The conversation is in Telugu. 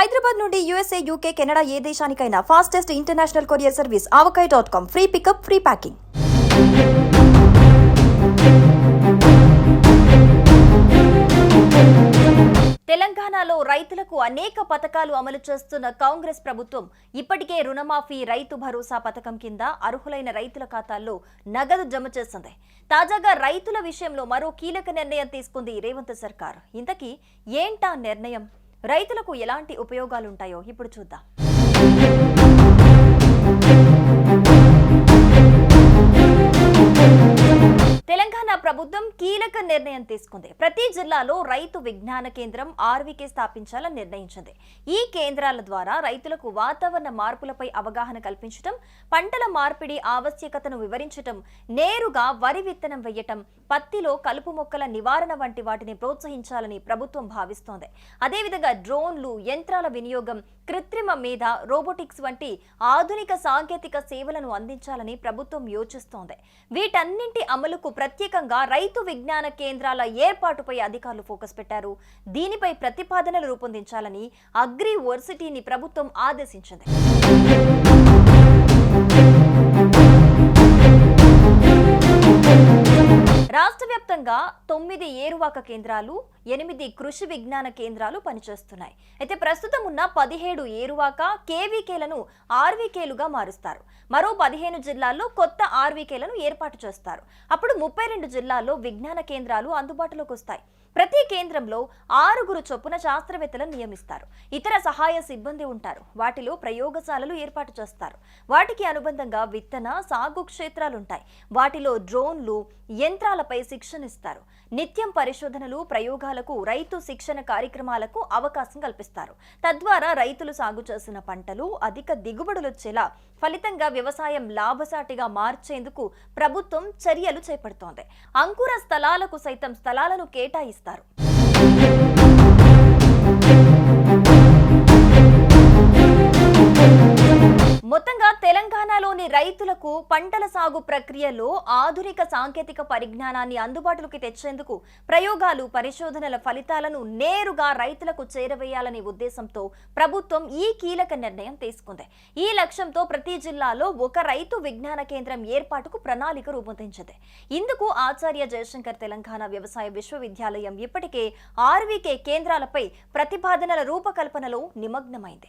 హైదరాబాద్ నుండి యూఎస్ఏ యూకే కెనడా ఏ దేశానికైనా fastest international courier service Avakaya dot com free pickup free packing తెలంగాణలో రైతులకు అనేక పథకాలు అమలు చేస్తున్న కాంగ్రెస్ ప్రభుత్వం ఇప్పటికే రుణమాఫీ రైతు భరోసా పథకం కింద అర్హులైన రైతుల ఖాతాల్లో నగదు జమ చేస్తుంది. తాజాగా రైతుల విషయంలో మరో కీలక నిర్ణయం తీసుకుంది రేవంత్ సర్కార్. ఇంతకీ ఏంటా నిర్ణయం? రైతులకు ఎలాంటి ఉపయోగాలుంటాయో ఇప్పుడు చూద్దాం. కీలక నిర్ణయం తీసుకుంది. ప్రతి జిల్లాలో రైతు విజ్ఞాన కేంద్రం ఆర్వీకే స్థాపించాలని నిర్ణయించింది. ఈ కేంద్రాల ద్వారా రైతులకు వాతావరణ మార్పులపై అవగాహన కల్పించడం పంటల మార్పిడి ఆవశ్యకతను వివరించటం నేరుగా వరి విత్తనం వేయటం పత్తిలో కలుపు మొక్కల నివారణ వంటి వాటిని ప్రోత్సహించాలని ప్రభుత్వం భావిస్తోంది. అదేవిధంగా డ్రోన్లు యంత్రాల వినియోగం కృత్రిమ మీద రోబోటిక్స్ వంటి ఆధునిక సాంకేతిక సేవలను అందించాలని ప్రభుత్వం యోచిస్తోంది. వీటన్నింటి అమలుకు ప్రత్యేకంగా రైతు విజ్ఞాన కేంద్రాల ఏర్పాటుపై అధికారులు ఫోకస్ పెట్టారు. దీనిపై ప్రతిపాదనలు రూపొందించాలని అగ్రివర్సిటీని ప్రభుత్వం ఆదేశించింది. రాష్ట్ర వ్యాప్తంగా తొమ్మిది ఏరువాక కేంద్రాలు ఎనిమిది కృషి విజ్ఞాన కేంద్రాలు పనిచేస్తున్నాయి. అయితే ప్రస్తుతం ఉన్న పదిహేడు ఏరువాక కేవీకేలను ఆర్వీకేలుగా మారుస్తారు. మరో పదిహేను జిల్లాల్లో కొత్త ఆర్వీకేలను ఏర్పాటు చేస్తారు. అప్పుడు ముప్పై రెండు జిల్లాల్లో విజ్ఞాన కేంద్రాలు అందుబాటులోకి వస్తాయి. ప్రతి కేంద్రంలో ఆరుగురు చొప్పున శాస్త్రవేత్తలను నియమిస్తారు. ఇతర సహాయ సిబ్బంది ఉంటారు. వాటిలో ప్రయోగశాలలు ఏర్పాటు చేస్తారు. వాటికి అనుబంధంగా విత్తన సాగు క్షేత్రాలుంటాయి. వాటిలో డ్రోన్లు యంత్రాలపై శిక్షణ ఇస్తారు. నిత్యం పరిశోధనలు ప్రయోగాలకు రైతు శిక్షణ కార్యక్రమాలకు అవకాశం కల్పిస్తారు. తద్వారా రైతులు సాగు చేసిన పంటలు అధిక దిగుబడులు వచ్చేలా ఫలితంగా వ్యవసాయం లాభసాటిగా మార్చేందుకు ప్రభుత్వం చర్యలు చేపడుతోంది. అంకుర స్థలాలకు సైతం స్థలాలను కేటాయిస్తారు. మొత్తంగా రాష్ట్రంలోని రైతులకు పంటల సాగు ప్రక్రియలో ఆధునిక సాంకేతిక పరిజ్ఞానాన్ని అందుబాటులోకి తెచ్చేందుకు ప్రయోగాలు పరిశోధనల ఫలితాలను నేరుగా రైతులకు చేరవేయాలనే ఉద్దేశంతో ప్రభుత్వం ఈ కీలక నిర్ణయం తీసుకుంది. ఈ లక్ష్యంతో ప్రతి జిల్లాలో ఒక రైతు విజ్ఞాన కేంద్రం ఏర్పాటుకు ప్రణాళిక రూపొందించింది. ఇందుకు ఆచార్య జయశంకర్ తెలంగాణ వ్యవసాయ విశ్వవిద్యాలయం ఇప్పటికే ఆర్వీకే కేంద్రాలపై ప్రతిపాదనల రూపకల్పనలో నిమగ్నమైంది.